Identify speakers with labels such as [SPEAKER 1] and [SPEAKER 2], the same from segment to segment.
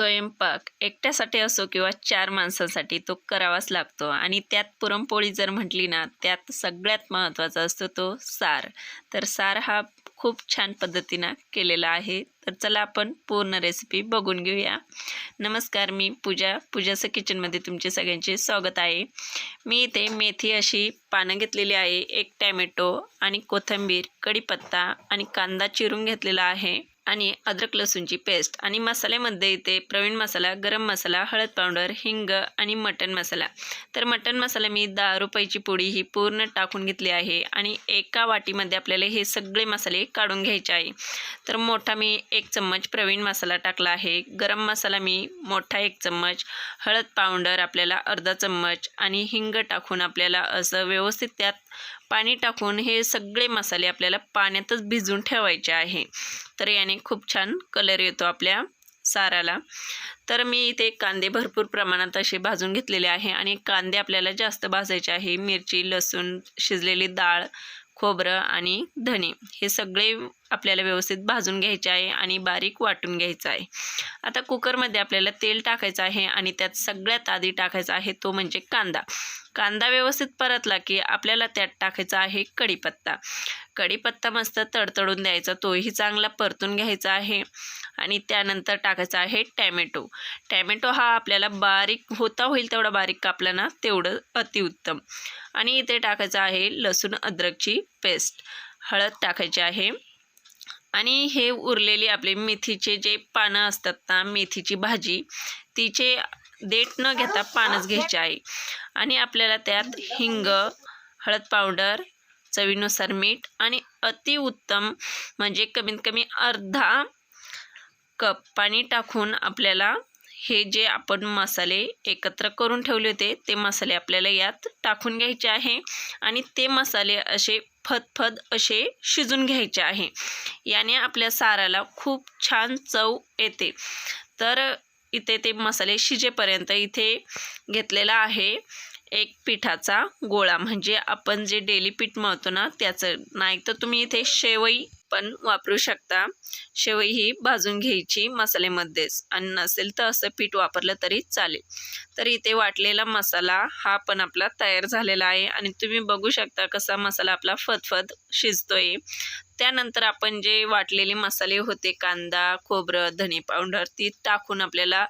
[SPEAKER 1] स्वयंपाक एकट्यासाठी असो किंवा चार माणसांसाठी तो करावाच लागतो. आणि त्यात पुरणपोळी जर म्हटली ना त्यात सगळ्यात महत्त्वाचा असतो तो सार. तर सार हा खूप छान पद्धतीनं केलेला आहे. तर चला आपण पूर्ण रेसिपी बघून घेऊया. नमस्कार मी पूजा. पूजाचं किचनमध्ये तुमचे सगळ्यांचे स्वागत आहे. मी इथे मेथी अशी पानं घेतलेली आहे एक टॅमॅटो आणि कोथिंबीर कढीपत्ता आणि कांदा चिरून घेतलेला आहे. आणि अद्रक लसूणची पेस्ट आणि मसाल्यामध्ये इथे प्रवीण मसाला गरम मसाला हळद पावडर हिंग आणि मटन मसाला. तर मटन मसाला मी दहा रुपयाची पुडी ही पूर्ण टाकून घेतली आहे आणि एका वाटीमध्ये आपल्याला हे सगळे मसाले काढून घ्यायचे आहे. तर मोठा मी एक चम्मच प्रवीण मसाला टाकला आहे. गरम मसाला मी मोठा एक चम्मच हळद पावडर आपल्याला अर्धा चम्मच आणि हिंग टाकून आपल्याला असं व्यवस्थित त्यात पाणी टाकून हे सगळे मसाले आपल्याला पाण्यातच भिजवून ठेवायचे आहे. तर याने खूप छान कलर येतो आपल्या साराला. तर मी इथे कांदे भरपूर प्रमाणात असे भाजून घेतलेले आहे आणि कांदे आपल्याला जास्त भाजायचे आहे मिरची लसूण शिजलेली डाळ खोबरं आणि धने हे सगळे आपल्याला व्यवस्थित भाजून घ्यायचे आहे आणि बारीक वाटून घ्यायचं आहे. आता कुकरमध्ये आपल्याला तेल टाकायचं आहे आणि त्यात सगळ्यात आधी टाकायचा आहे तो म्हणजे कांदा. कांदा व्यवस्थित परतला की आपल्याला त्यात टाकायचा आहे कढीपत्ता. कढीपत्ता मस्त तडतडून द्यायचा तोही चांगला परतून घ्यायचा आहे. आणि त्यानंतर टाकायचा आहे टॅमॅटो. टॅमॅटो हा आपल्याला बारीक होता होईल तेवढा बारीक कापला ना तेवढं अतिउत्तम. आणि इथे टाकायचं आहे लसूण अद्रकची पेस्ट. हळद टाकायची आहे. आणि हे उरलेली आपले मेथीचे जे पानं असतात ना मेथीची भाजी तिचे देठ न घेता पानच घ्यायचे आहे आणि आपल्याला त्यात हिंग हळद पावडर चवीनुसार मीठ आणि अतिउत्तम म्हणजे कमीत कमी अर्धा कप पाणी टाकून आपल्याला हे जे आपण मसाले एकत्र करून ठेवले होते ते मसाले आपल्याला यात टाकून घ्यायचे आहे आणि ते मसाले असे फदफद असे शिजून घ्यायचे आहे. याने आपल्या साराला खूप छान चव येते. तर इथे ते मसाले शिजेपर्यंत इथे घेतलेला आहे एक पिठाचा गोळा. म्हणजे आपण जे डेली पीठ मळतो ना त्याचं नाही तर तुम्ही इथे शेवई पण वापरू शकता. शेवई ही भाजून घ्यायची मसाल्यामध्येच. आणि नसेल तर असं पीठ वापरलं तरी चालेल. तर इथे वाटलेला मसाला हा पण आपला तयार झालेला आहे. आणि तुम्ही बघू शकता कसा मसाला आपला फतफत शिजतोय. त्यानंतर आपण जे वाटलेले मसाले होते कांदा खोबरं धने पावडर ती टाकून आपल्याला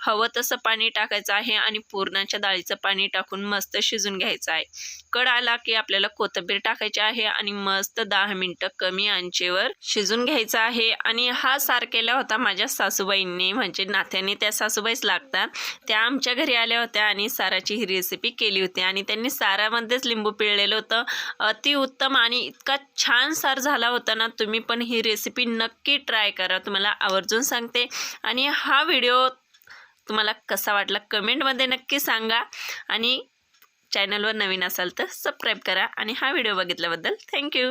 [SPEAKER 1] हवं तसं पाणी टाकायचं आहे आणि पूर्णाच्या डाळीचं पाणी टाकून मस्त शिजून घ्यायचं आहे. कड आला की आपल्याला कोथिंबीर टाकायची आहे आणि मस्त दहा मिनटं कमी आंचेवर शिजून घ्यायचं आहे. आणि हा सार केला होता माझ्या सासूबाईंनी म्हणजे नात्याने. त्या सासूबाईच लागतात. त्या आमच्या घरी आल्या होत्या आणि साराची ही रेसिपी केली होती. आणि त्यांनी सारामध्येच लिंबू पिळलेलं होतं. अतिउत्तम आणि इतका छान सार झाला होता ना तुम्ही पण ही रेसिपी नक्की ट्राय करा. तुम्हाला आवर्जून सांगते. आणि हा व्हिडिओ तुम्हाला कसा वाटला कमेंटमध्ये नक्की सांगा. आणि चॅनलवर नवीन असाल तर सबस्क्राईब करा. आणि हा व्हिडिओ बघितल्याबद्दल थँक्यू